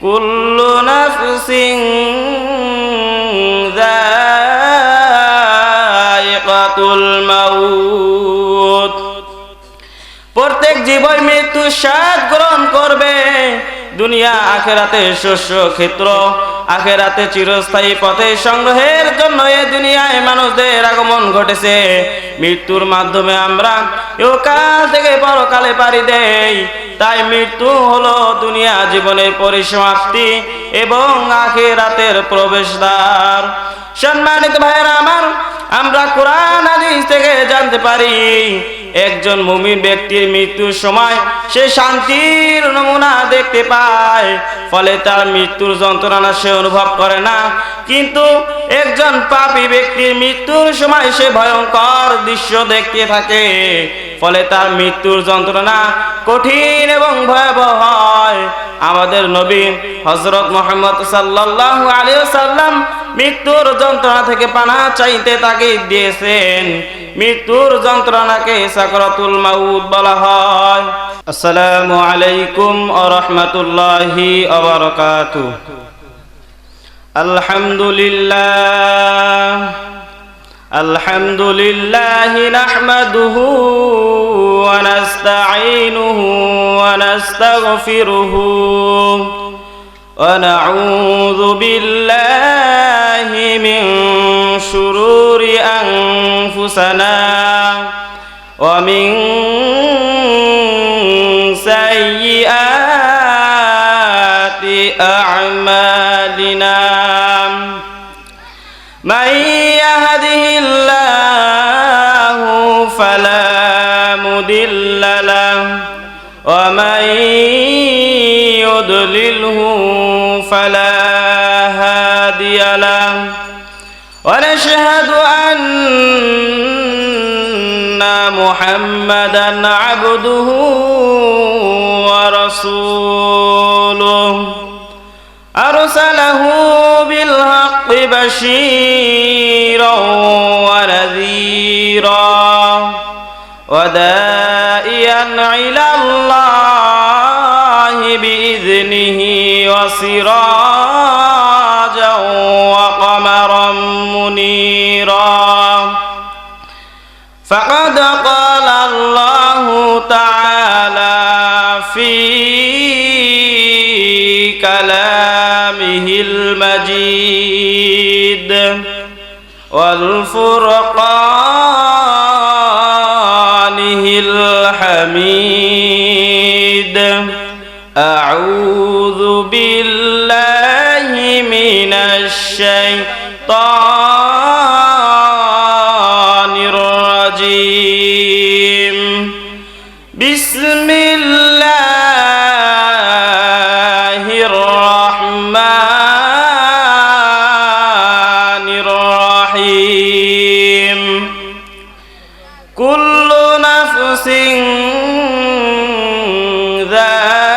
কুল্লু নাফসিং যায়িকাতুল মাউত। প্রত্যেক জীবই মৃত্যু স্বাদ গ্রহণ করবে। দুনিয়া আখেরাতে শস্য ক্ষেত্র, আখেরাতে চিরস্থায়ী পথে সংগ্রহের জন্য এ দুনিয়ায় মানুষদের আগমন ঘটেছে। মৃত্যুর মাধ্যমে আমরা কাল থেকে পরকালে পারি দেই। তাই মৃত্যু হলো দুনিয়া জীবনের পরিসমাপ্তি এবং আখেরাতের প্রবেশদ্বার। সম্মানিত ভাইয়েরা আমার আমরা কোরআন, হাদিস থেকে জানতে পারি, একজন মুমিন ব্যক্তির মৃত্যুর সময় সে শান্তির নমুনা দেখতে পায়, ফলে তার মৃত্যুর যন্ত্রণা সে অনুভব করে না। কিন্তু একজন পাপী ব্যক্তির মৃত্যুর সময় সে ভয়ঙ্কর দৃশ্য দেখতে থাকে, ফলে তার মৃত্যুর যন্ত্রণা কঠিন এবং ভয়াবহ হয়। আমাদের নবী হজরত মোহাম্মদ সাল্লাহ আলিয়া সাল্লাম মৃত্যুর যন্ত্রণা থেকে পানা চাইতে তাকে দিয়েছেন। মৃত্যুর যন্ত্রণাকে সাকরাতুল মাউদ বলা হয়। আসসালামু আলাইকুম ও রাহমাতুল্লাহি ওয়া বারাকাতুহু। আলহামদুলিল্লাহ। আলহামদুলিল্লাহি নাহমাদুহু ওয়া ونعوذ بالله من شرور أنفسنا ومن سيئات أعمالنا. من يهده الله فلا مضل له ومن يضلله فلا هادي له. ونشهد أن محمدا عبده ورسوله. أرسله بالحق بشيرا ونذيرا ودائيا إلى وسراجا وقمرا منيرا. فقد قال الله تعالى في كلامه المجيد والفرقانه الرجيم بسم الله الرحمن الرحيم. كل نفس ذائقة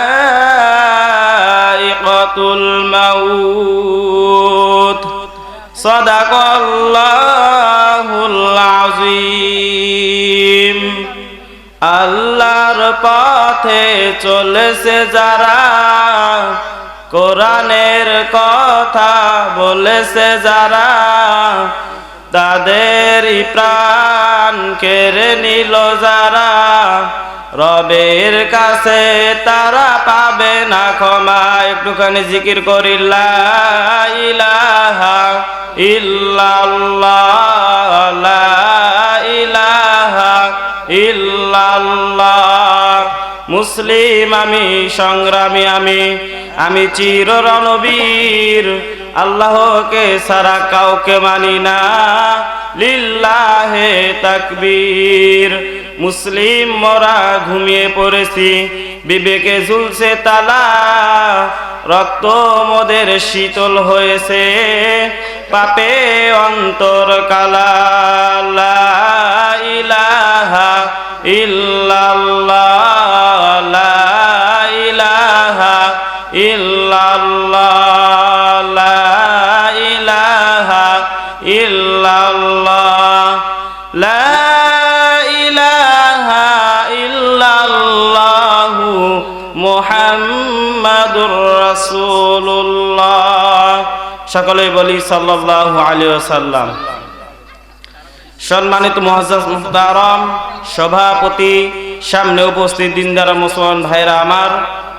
الموت. صدق الله العظيم. আল্লাহর পথে চলেছে যারা, কোরআনের কথা বলেছে যারা তাদের প্রাণ কেড়ে নিল যারা, রবের কাছে তারা পাবে না ক্ষমা। একটুখানি জিকির করিল্লা ইলাহা ইল্লাল্লাহ ইল্লাল্লাহ মুসলিম আমি, সংগ্রামী আমি আমি চির রণবীর আল্লাহকে সারা কাউকে মানি না। লিল্লাহে তাকবীর। মুসলিম মরা, ঘুমিয়ে পড়েছি, বিবেকে ঝুলছে তালা। রক্ত মোদের শীতল হয়েছে, পাপে অন্তর কালা ইল্লাল্লাহ। লা ইলাহা ইল্লাল্লাহু মুহাম্মাদুর রাসূলুল্লাহ। বলি সাল্লাল্লাহু আলাইহি সম্মানিত মুহতারাম, সভাপতি, সামনে উপস্থিত দিনদার মুসলমান ভাইরা আমার,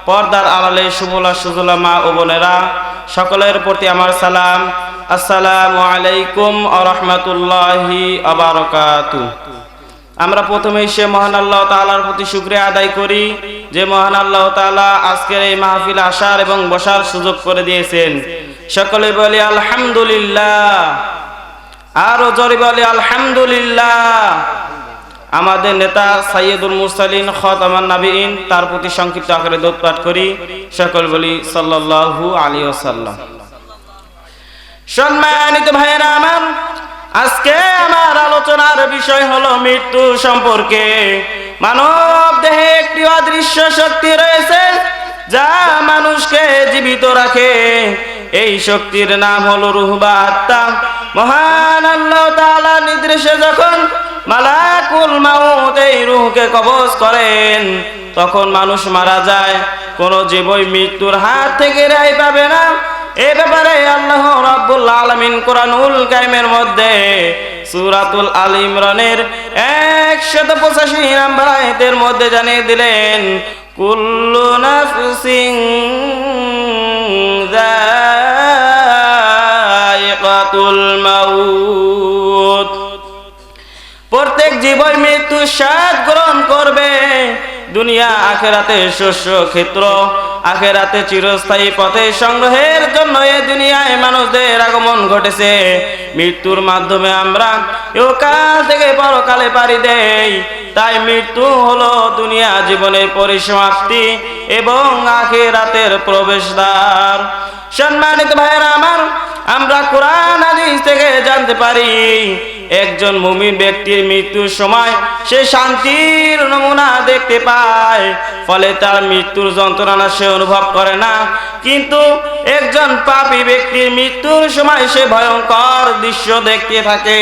পর্দার আড়ালে সুবলা সুজলা মা ও বোনেরা, সকলের প্রতি আমার সালাম। আসসালামু আলাইকুম আ রহমতুল্লাহি আবারকাতু। আমরা প্রথমেই সে মহান আল্লাহ তাআলার প্রতি শুক্রিয়া আদায় করি, যে মহান আল্লাহ তাআলা আজকের এই মাহফিল আসার এবং বসার সুযোগ করে দিয়েছেন। সকলে বলি, আলহামদুলিল্লাহ। আরও জোরে বলি, আলহামদুলিল্লাহ। আমাদের নেতা সাইয়দুল মুরসালিন, খতামান নাবিন তার প্রতি সংক্ষিপ্ত আকারে দোধ পাঠ করি। সকল বলি, সাল্লাল্লাহু আলী ওয়াসাল্লাম। সম্মানিত ভাইয়েরা আমার, আজকে আমার আলোচনার বিষয় হলো মৃত্যু সম্পর্কে। মানব দেহে একটি অদৃশ্য শক্তি রয়েছে যা মানুষকে জীবিত রাখে। এই শক্তির নাম হলো রুহ বা আত্মা। মহান আল্লাহ তাআলা নির্দেশে যখন মালাকুল মাউত এই রুহকে কবজ করেন, তখন মানুষ মারা যায়। কোন জীবই মৃত্যুর হাত থেকে রেহাই পাবে না। এ ব্যাপারে আল্লাহ আলামিন কোরআনুল কারিমের মধ্যে সূরাতুল আল ইমরানের 185 নম্বর আয়াতের মধ্যে জানিয়ে দিলেন, কুল্লু নাফসিন যায়িকাতুল মাউত। প্রত্যেক জীবই মৃত্যু স্বাদ গ্রহণ করবে, দুনিয়া আখেরাতে শস্য ক্ষেত্র। আখেরাতে চিরস্থায়ী পথে সংগ্রহের জন্য এ দুনিয়ায় মানুষদের আগমন ঘটেছে। মৃত্যুর মাধ্যমে আমরা কাল থেকে পরকালে পারি দেই। তাই মৃত্যু হলো দুনিয়া জীবনের পরিসমাপ্তি এবং আখেরাতের প্রবেশদ্বার। সম্মানিত ভাইয়েরা আমার, আমরা কোরআন হাদিস থেকে জানতে পারি একজন মুমিন ব্যক্তির মৃত্যুর সময় সে শান্তির নমুনা দেখতে পায়। ফলে তার মৃত্যুর যন্ত্রণা সে অনুভব করে না। কিন্তু একজন পাপী ব্যক্তির মৃত্যুর সময় সে ভয়ঙ্কর দৃশ্য দেখতে থাকে।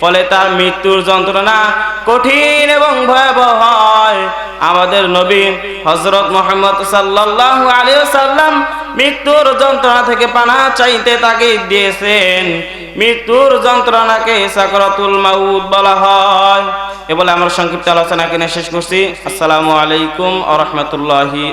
ফলে তার মৃত্যুর যন্ত্রণা কঠিন এবং ভয়াবহ হয়। আমাদের নবী হজরত মোহাম্মদ সাল্লাহ আলিয়া সাল্লাম মৃত্যুর যন্ত্রণা থেকে পানা চাইতে তাকে দিয়েছেন। মৃত্যুর যন্ত্রণাকে সাকরাতুল মাউদ বলা হয়। এ বলে আমার সংক্ষিপ্ত আলোচনা কিনে শেষ করছি। আসসালামু আলাইকুম আ রহমতুল্লাহি